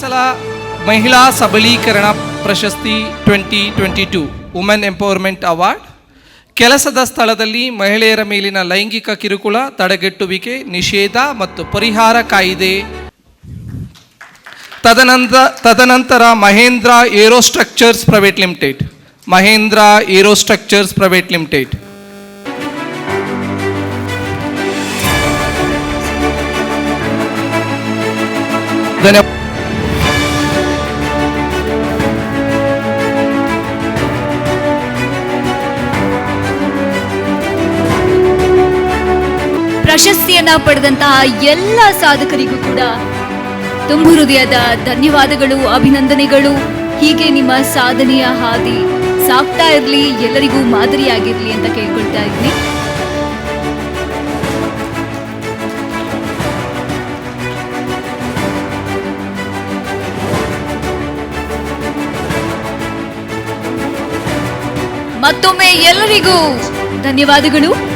ಸಲ ಮಹಿಳಾ ಸಬಲೀಕರಣ ಪ್ರಶಸ್ತಿ twenty twenty two women empowerment award. ಕೆಲಸದ ಸ್ಥಳದಲ್ಲಿ ಮಹಿಳೆಯರ ಮೇಲಿನ ಲೈಂಗಿಕ ಕಿರುಕುಳ, ತಡೆಗಟ್ಟುವಿಕೆ, ನಿಷೇಧ ಮತ್ತು ಪರಿಹಾರ ಕಾಯಿದೆ. ತದನಂತರ ತದನಂತರ Mahindra aerostructures private limited. Mahindra aerostructures private limited. ಧನ್ಯವಾದ. ಪ್ರಶಸ್ತಿಯನ್ನ ಪಡೆದಂತಹ ಎಲ್ಲ ಸಾಧಕರಿಗೂ ಕೂಡ ತುಂಬು ಹೃದಯದ ಧನ್ಯವಾದಗಳು, ಅಭಿನಂದನೆಗಳು. ಹೀಗೆ ನಿಮ್ಮ ಸಾಧನೆಯ ಹಾದಿ ಸಾಕ್ತಾ ಇರಲಿ, ಎಲ್ಲರಿಗೂ ಮಾದರಿಯಾಗಿರ್ಲಿ ಅಂತ ಕೇಳ್ಕೊಳ್ತಾ ಇದ್ದೀನಿ. ಮತ್ತೊಮ್ಮೆ ಎಲ್ಲರಿಗೂ ಧನ್ಯವಾದಗಳು.